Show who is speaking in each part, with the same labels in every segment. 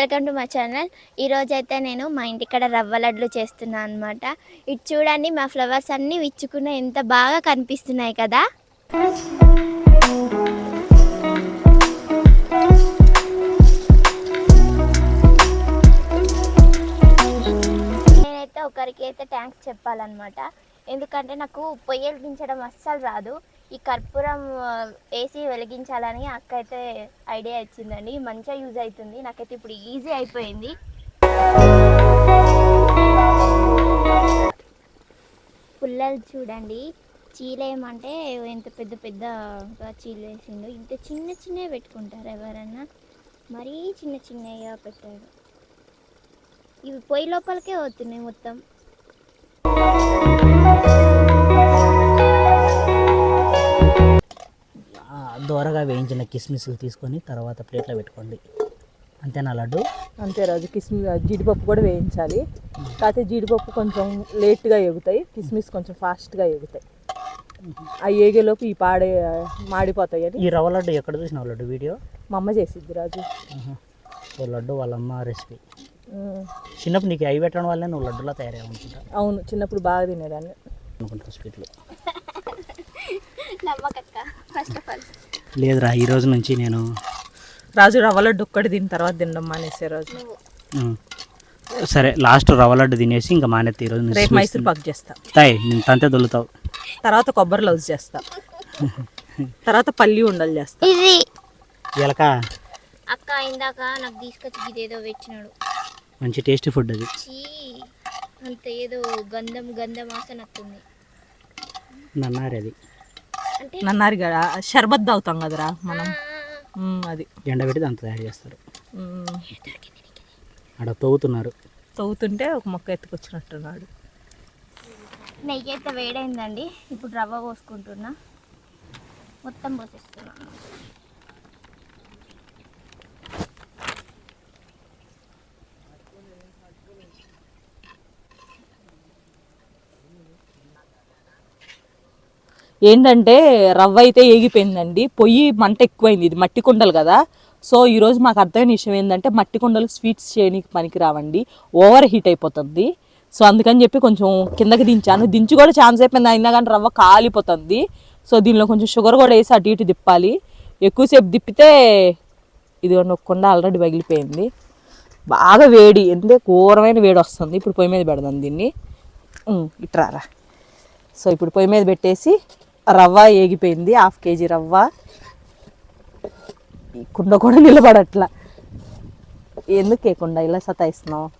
Speaker 1: Welcome to మా channel. ఈరోజు అయితే నేను మా ఇంటికాడ రవ్వ లడ్లు చేస్తున్నాను అనమాట ఇటు చూడండి మా ఫ్లవర్స్ అన్నీ విచ్చుకున్న ఎంత బాగా కనిపిస్తున్నాయి కదా. నేనైతే ఒకరికి అయితే థ్యాంక్స్ చెప్పాలన్నమాట. ఎందుకంటే నాకు పొయ్యలు దించడం అస్సలు రాదు. ఈ కర్పూరం వేసి వెలిగించాలని అక్క అయితే ఐడియా ఇచ్చిందండి. మంచిగా యూజ్ అవుతుంది నాకైతే ఇప్పుడు ఈజీ అయిపోయింది. పుల్లలు చూడండి. చీలేయమంటే ఎంత పెద్ద పెద్ద చీలు వేసిండు ఇంత చిన్న చిన్నవి పెట్టుకుంటారు ఎవరన్నా. మరీ చిన్న చిన్నగా పెట్టారు. ఇవి పొయ్యి లోపలికే అవుతున్నాయి మొత్తం.
Speaker 2: దోరగా వేయించిన కిస్మిస్లు తీసుకొని తర్వాత ప్లేట్లో పెట్టుకోండి. అంతేనా లడ్డు?
Speaker 3: అంతే రాజు కిస్మిస్ జీడిపప్పు కూడా వేయించాలి. కాకపోతే జీడిపప్పు కొంచెం లేట్గా ఎగుతాయి కిస్మిస్ కొంచెం ఫాస్ట్గా ఎగుతాయి. ఆ ఏగేలోపు ఈ పాడే మాడిపోతాయి అని.
Speaker 2: ఈ రవ్వ లడ్డు ఎక్కడ చూసినావు లడ్డు వీడియో?
Speaker 3: మా అమ్మ చేసిద్ది రాజు.
Speaker 2: ఓ లడ్డు వాళ్ళమ్మ రెసిపీ. చిన్నప్పుడు నీకు అవి పెట్టడం వల్లే నువ్వు లడ్డులా తయారయ్యావు అనుకుంటా?
Speaker 3: అవును చిన్నప్పుడు బాగా తినేదాన్ని.
Speaker 2: అనుకుంటా స్వీట్లు
Speaker 1: నమ్మకక్క ఫస్ట్ ఆఫ్ ఆల్
Speaker 2: లేదురా ఈ రోజు నుంచి నేను
Speaker 3: రాజు రవ్వ లడ్డు ఒక్కటి తిన్న తర్వాత తినడం మానేసే రాజు.
Speaker 2: సరే లాస్ట్ రవ్వ లడ్డు తినేసి ఇంకా మానేత్తి ఈరోజు నుంచి
Speaker 3: రేపు మైసూర్ పాక్ చేస్తా.
Speaker 2: తాయ్ నేను తంతే దొల్లుతావు.
Speaker 3: తర్వాత కొబ్బరి లౌజ్ చేస్తా. తర్వాత పల్లి ఉండలు చేస్తా.
Speaker 1: ఇది.
Speaker 2: ఎలక?
Speaker 1: అక్క ఇందాక నాకు తీసుకొచ్చి ఇదేదో పెట్టినాడు.
Speaker 2: మంచి టేస్టీ ఫుడ్ అది.
Speaker 1: చీ అంత ఏదో గంధం గంధం వాసన వస్తుంది
Speaker 2: నన్నారు అది
Speaker 1: అంటే
Speaker 3: నన్నారు కదా షర్బత్ తాగుతాం కదరా మనం. అది.
Speaker 2: ఎండబెట్టి దాంతో తయారు చేస్తారు. ఆడ తవ్వుతున్నారు.
Speaker 3: తవ్వుతుంటే ఒక మొక్క ఎత్తుకొచ్చినట్టున్నాడు.
Speaker 1: నెయ్యి అయితే వేడైందండి. ఇప్పుడు రవ్వ పోసుకుంటున్నా. మొత్తం పోసేస్తున్నా.
Speaker 3: ఏంటంటే రవ్వ అయితే ఏగిపోయిందండి. పొయ్యి మంట ఎక్కువైంది. ఇది మట్టి కుండలు కదా. సో ఈరోజు మాకు అర్థమైన విషయం ఏంటంటే మట్టి కుండలు స్వీట్స్ చేయడానికి పనికి రావండి ఓవర్ హీట్ అయిపోతుంది. సో అందుకని చెప్పి కొంచెం కిందకి దించాను. దించి కూడా ఛాన్స్ అయిపోయింది. అయినా కానీ రవ్వ కాలిపోతుంది. సో దీనిలో కొంచెం షుగర్ కూడా వేసి అటు ఇటు తిప్పాలి. ఎక్కువసేపు తిప్పితే ఇది ఒక ఆల్రెడీ పగిలిపోయింది. బాగా వేడి. అంటే ఘోరమైన వేడి వస్తుంది. ఇప్పుడు పొయ్యి మీద పెడదాం దీన్ని. ఇట్రారా సో ఇప్పుడు పొయ్యి మీద పెట్టేసి రవ్వ ఏగిపోయింది హాఫ్ కేజీ రవ్వ. ఈ కుండ కూడా నిలబడట్లా. ఎందుకు వేయకుండా ఇలా సతాయిస్తున్నావు?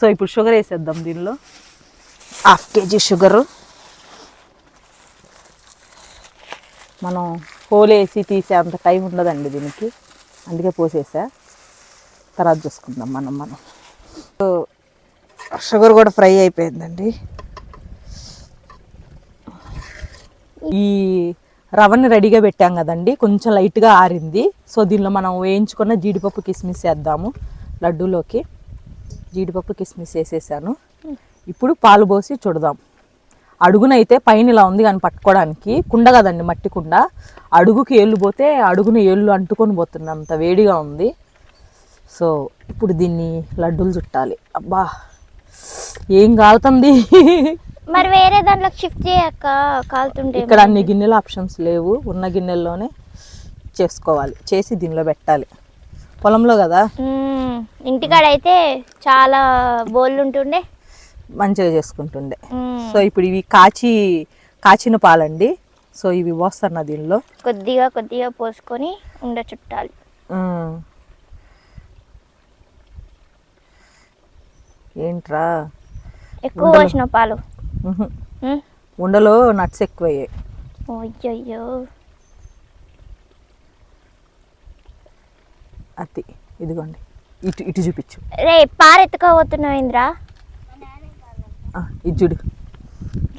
Speaker 3: సో ఇప్పుడు షుగర్ వేసేద్దాం దీనిలో. Half KG sugar. మనం హోల్ వేసి తీసే అంత టైం ఉండదండి దీనికి. అందుకే పోసేసా. తర్వాత చూసుకుందాం మనం మనం. సో షుగర్ కూడా ఫ్రై అయిపోయిందండి. ఈ రవ్వని రెడీగా పెట్టాం కదండి. కొంచెం లైట్గా ఆరింది. సో దీనిలో మనం వేయించుకున్న జీడిపప్పు కిస్మిస్ వేద్దాము లడ్డూలోకి. జీడిపప్పు కిస్మిస్ వేసేసాను. ఇప్పుడు పాలు పోసి చూడదాం. అడుగునైతే పైన ఇలా ఉంది కానీ పట్టుకోవడానికి. కుండ కదండి మట్టి కుండ. అడుగుకి ఏళ్ళు పోతే అడుగున ఏళ్ళు అంటుకొని పోతుంది అంత వేడిగా ఉంది. సో ఇప్పుడు దీన్ని లడ్డూలు చుట్టాలి. అబ్బా! ఏం కాలుతుంది?
Speaker 1: మరి వేరే దాంట్లోకి షిఫ్ట్ చేయక్క కాలుతుంటే
Speaker 3: ఇక్కడ అన్ని గిన్నెల ఆప్షన్స్ లేవు. ఉన్న గిన్నెల్లోనే చేసుకోవాలి. చేసి దీనిలో పెట్టాలి. పొలంలో కదా.
Speaker 1: ఇంటికాడ అయితే చాలా బోళ్ళు ఉంటుండే.
Speaker 3: మంచిగా చేసుకుంటుండే. సో ఇప్పుడు ఇవి కాచి కాచిన పాలండి. సో ఇవి పోస్తున్నా దీనిలో.
Speaker 1: కొద్దిగా కొద్దిగా పోసుకొని ఉండ చుట్టాలి.
Speaker 3: ఏంట్రా?
Speaker 1: ఎక్కువ పోసిన పాలు.
Speaker 3: ఉండలో నట్స్ ఎక్కువయ్యాయి.
Speaker 1: అయ్యయ్యో.
Speaker 3: అతి ఇదిగోండి. ఇటు ఇటు చూపించు.
Speaker 1: రే పారెత్తుకోబోతున్నావు ఇంద్రా.
Speaker 3: ఆ, ఇది చూడు.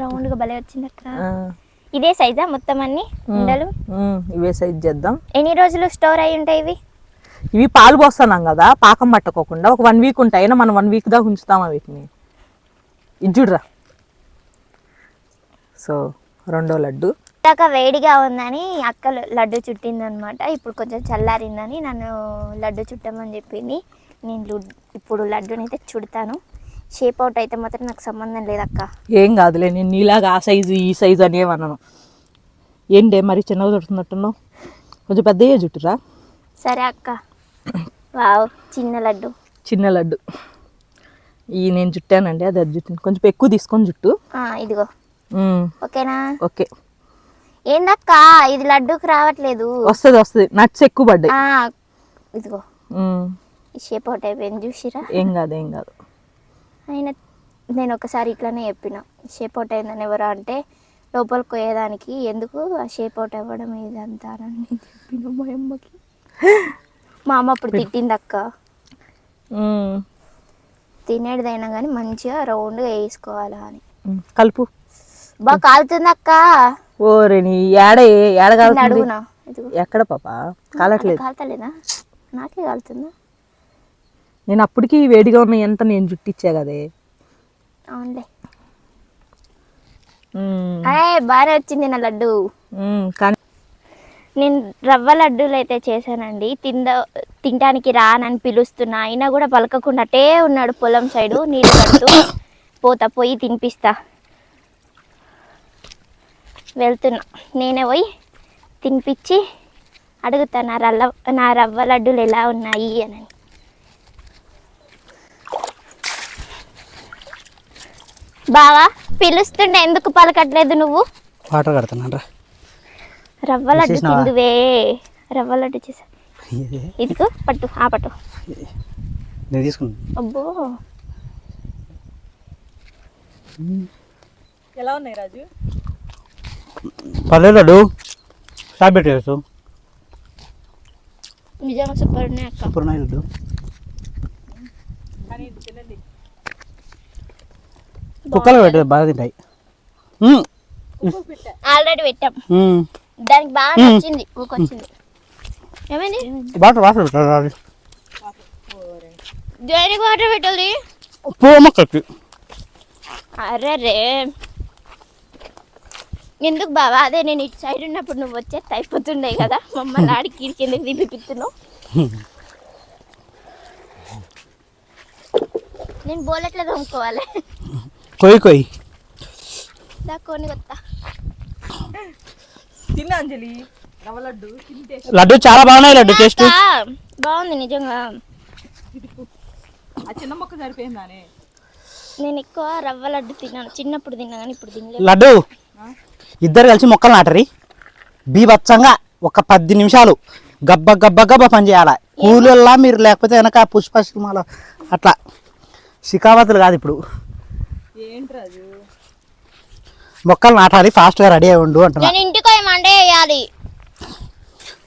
Speaker 1: రౌండ్గా భలే వచ్చింది అక్క ఇదే సైజా మొత్తం అన్ని? ఉండలు?
Speaker 3: ఇవే సైజ్ చేద్దాం.
Speaker 1: ఎన్ని రోజులు స్టోర్ అయి ఉంటాయి ఇవి?
Speaker 3: ఇవి పాలు పోస్తున్నాం కదా పాకం పట్టకోకుండా ఒక వన్ వీక్ ఉంటాయి. అయినా మనం వన్ వీక్ దాకా ఉంచుతామా వీటిని? ఇది చూడరా. సో రెండో లడ్డు.
Speaker 1: ఇందాక వేడిగా ఉందని అక్క లడ్డు చుట్టింది అనమాట ఇప్పుడు కొంచెం చల్లారిందని నన్ను లడ్డు చుట్టమని చెప్పింది. నేను ఇప్పుడు లడ్డూని అయితే చుడతాను. షేప్ అవుట్ అయితే మాత్రం నాకు సంబంధం లేదక్క.
Speaker 3: ఏం కాదులే నేను నీలాగా ఆ సైజు ఈ సైజు అని ఏమన్నాను ఏంటే మరి చిన్నగా చుడుతున్నట్టున్నావు? కొంచెం పెద్దగా చుట్టురా?
Speaker 1: సరే అక్క. వావ్ చిన్న లడ్డు.
Speaker 3: చిన్న లడ్డు. ఈ నేను చుట్టానండి అది అది జుట్టు కొంచెం ఎక్కువ తీసుకొని జుట్టు
Speaker 1: ఆ, ఇదిగో. ఓకేనా?
Speaker 3: ఓకే.
Speaker 1: ఏందక్క? ఇది లడ్డూకి రావట్లేదు.
Speaker 3: వస్తుంది వస్తుంది. నట్స్ ఎక్కువ పడ్డాయి.
Speaker 1: ఇదిగో. షేప్ అవుట్ అయిపోయింది చూసిరా?
Speaker 3: ఏం కాదు ఏం కాదు.
Speaker 1: అయినా నేను ఒకసారి ఇట్లానే చెప్పిన. షేప్ అవుట్ అయిందని ఎవరు అంటే లోపలికి పోయేదానికి ఎందుకు ఆ షేప్ అవుట్ అవ్వడం ఇదంతా అని చెప్పిన మా అమ్మకి. మా అమ్మ అప్పుడు తిట్టింది అక్క తినేటిదైనా కానీ మంచిగా రౌండ్గా వేసుకోవాలా అని.
Speaker 3: కలుపు.
Speaker 1: బాగా కాలుతుంది అక్క
Speaker 3: ఓరే నీ ఏడ ఏడ కాలుతుంది?
Speaker 1: అడుగునా? ఇదిగో.
Speaker 3: ఎక్కడ పాప? కాలట్లేదు.
Speaker 1: కాలుతలేదా? నాకే కాలుతుందా?
Speaker 3: నేను అప్పటికి వేడిగా ఉన్న ఎంత నేను జుట్టిచ్చా కదే
Speaker 1: అవునులే.
Speaker 3: ఉమ్,
Speaker 1: అయ్యే బాగానే వచ్చింది నా లడ్డు.
Speaker 3: ఉమ్, కానీ
Speaker 1: నేను రవ్వ లడ్డూలు అయితే చేశానండి. తింద తినడానికి రానని పిలుస్తున్నా. అయినా కూడా పలకకుండా అటే ఉన్నాడు పొలం సైడు. నీళ్ళు పడుతూ పోతా పోయి తినిపిస్తా. వెళ్తున్నా. నేనే పోయి తినిపించి అడుగుతా నా రల్ల నా రవ్వ లడ్డూలు ఎలా ఉన్నాయి? అని. బావా పిలుస్తుంటే ఎందుకు పలకట్లేదు నువ్వు?
Speaker 2: వాటర్ కడుతున్నాను రా
Speaker 1: రవ్వ లడ్డు? తిందువే. రవ్వ లడ్డు చేసా. ఇదిగో పట్టు ఆ పట్టు.
Speaker 2: నేను తీసుకున్నాను
Speaker 1: అబ్బో.
Speaker 3: ఎలా ఉన్నాయి రాజు?
Speaker 2: పర్లేదు స్టాప్ పెట్టేసు
Speaker 1: నిజంగా సూపర్ ఉన్నాయి అక్క.
Speaker 2: సూపర్ ఉన్నాయి లడ్డు కుక్కలు పెట్టదు బాగా తింటాయి.
Speaker 1: ఆల్రెడీ పెట్టాం. దానికి బాగా నచ్చింది ఊకొచ్చింది. ఏమైంది?
Speaker 2: వాటర్ వాటర్ పెట్టాలి
Speaker 1: దేనికి వాటర్ పెట్టాలి? అరే రే ఎందుకు బావా? అదే నేను ఇటు సైడ్ ఉన్నప్పుడు నువ్వు వచ్చేస్తే అయిపోతుండే కదా. మమ్మల్ని ఆడికి ఈడికి ఎందుకు దింపిస్తున్నావు నేను బోలెట్లా తోముకోవాలి.
Speaker 2: కొయ్యి కొయ్యి
Speaker 1: దాక్కొని కొత్త.
Speaker 3: తిన్నా అంజలి. రవ్వ లడ్డు తింటే
Speaker 2: లడ్డు చాలా బాగున్నాయి లడ్డు టేస్ట్.
Speaker 1: బాగుంది నిజంగా.
Speaker 3: ఆ చిన్న మొక్క సరిపోయిందానే?
Speaker 1: నేను ఎక్కువ రవ్వ లడ్డు తిన్నాను. చిన్నప్పుడు తిన్నా కానీ ఇప్పుడు తినలేదు.
Speaker 2: లడ్డు. ఇద్దరు కలిసి మొక్కలు నాటరి. బీభత్సంగా ఒక పది నిమిషాలు గబ్బ గబ్బ గబ్బ పని చేయాలి? కూలీలా మీరు? లేకపోతే వెనక పుష్ప సినిమాలో అట్లా. షికావతులు కాదు ఇప్పుడు.
Speaker 3: ఏంటి రాజు?
Speaker 2: మొక్కలు నాటాలి ఫాస్ట్గా రెడీ అయి ఉండు అంటున్నా.
Speaker 1: ఇంటికి మండే వేయాలి.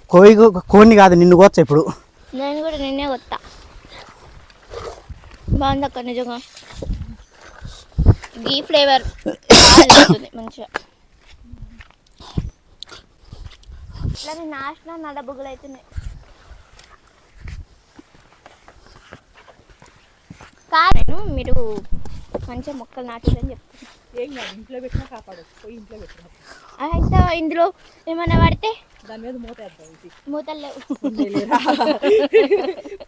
Speaker 2: కోయి కోడిని కాదు నిన్ను కోచ ఇప్పుడు.
Speaker 1: నేను కూడా నిన్నే కొత్త. బాగుంది అక్క నిజంగా. గీ ఫ్లేవర్. మంచిగా. ఇట్లా నాశనం అవుతున్నాయి కాదు మీరు మంచిగా మొక్కలు నాటిరని చెప్తున్నా
Speaker 3: ఏం కాదు ఇంట్లో పెట్టినా కాపాడు పోయి ఇంట్లో పెట్టినా.
Speaker 1: అయితే ఇందులో ఏమైనా పడితే
Speaker 3: దాని మీద మూత వేద్దాం ఇది.
Speaker 1: మూతలు లేవు.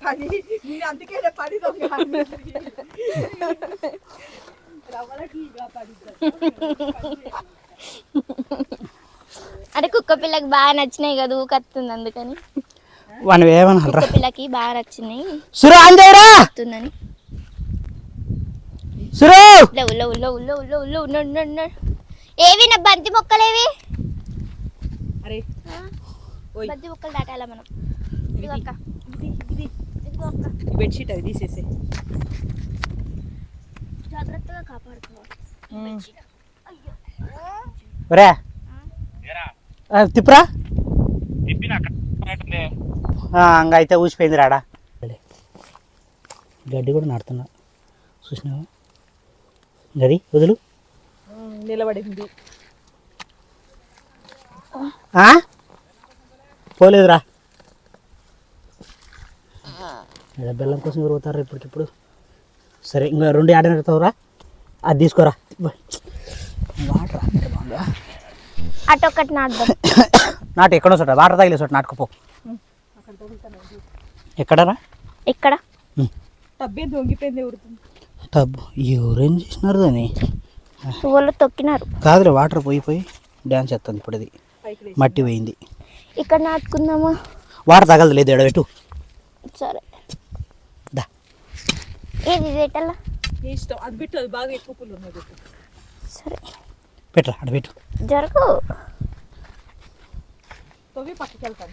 Speaker 3: పని నేను అందుకే పని దొంగ రవ్వలకి ఇక
Speaker 1: అంటే కుక్క పిల్లకి బాగా నచ్చినాయి కదా ఊకత్తుంది అందుకని.
Speaker 2: ఏమన్నా
Speaker 1: కుక్క పిల్లకి బాగా నచ్చినాయి.
Speaker 2: సురా అందేరా
Speaker 1: వస్తుందని.
Speaker 2: Suru!
Speaker 1: Love love love love love love నడు నడు నడు ఏవి నా బంతి మొక్కలేవి
Speaker 3: అరే. ఓయ్.
Speaker 1: బంతి మొక్కలు దాటాల మనం? ఇదిగో అక్క.
Speaker 3: ఇది ఇది.
Speaker 1: ఇదిగో అక్క.
Speaker 3: ఈ బెడ్షీట్ అది తీసేసే.
Speaker 1: జాగ్రత్తగా కాపాడుకోవాలి.
Speaker 2: ఒరే తిప్పురా. ఇంకా అయితే ఊసిపోయింది రాడా. గడ్డి కూడా నాడుతున్నా చూసినావా? గది వదులు.
Speaker 3: నిలబడింది.
Speaker 2: ఆ? పోలేదురా. బెల్లం కోసం ఎవరు పోతారు ఇప్పటికిప్పుడు? సరే ఇంకా రెండు ఆడ నడుతావురా అది తీసుకోరా. వాటర్ అంటే బాగుందా?
Speaker 1: అటు ఒకటి నాటుదాం.
Speaker 2: నాటు ఎక్కడో చోట వాటర్ తగిలే చోట నాటుకుపో ఎక్కడరా?
Speaker 1: ఇక్కడ.
Speaker 3: టబ్బే దొంగిపోయింది ఉడుతుంది
Speaker 2: టబ్ ఎవరేం చేసినారు దాన్ని?
Speaker 1: వాళ్ళు తొక్కినారు.
Speaker 2: కాదులే వాటర్ పోయి పోయి డ్యాన్స్ చేస్తుంది ఇప్పుడు అది మట్టి పోయింది.
Speaker 1: ఇక్కడ నాటుకుందామా?
Speaker 2: వాటర్ తగలదు లేదు ఎడబెట్టు.
Speaker 1: సరే.
Speaker 2: దా.
Speaker 1: ఏది
Speaker 3: నీ ఇష్టం అది పెట్టు అది బాగా ఎక్కువ
Speaker 1: సరే.
Speaker 2: పెట్టరా
Speaker 1: జరుగు.
Speaker 3: తవ్వి పక్కకి వెళ్తాను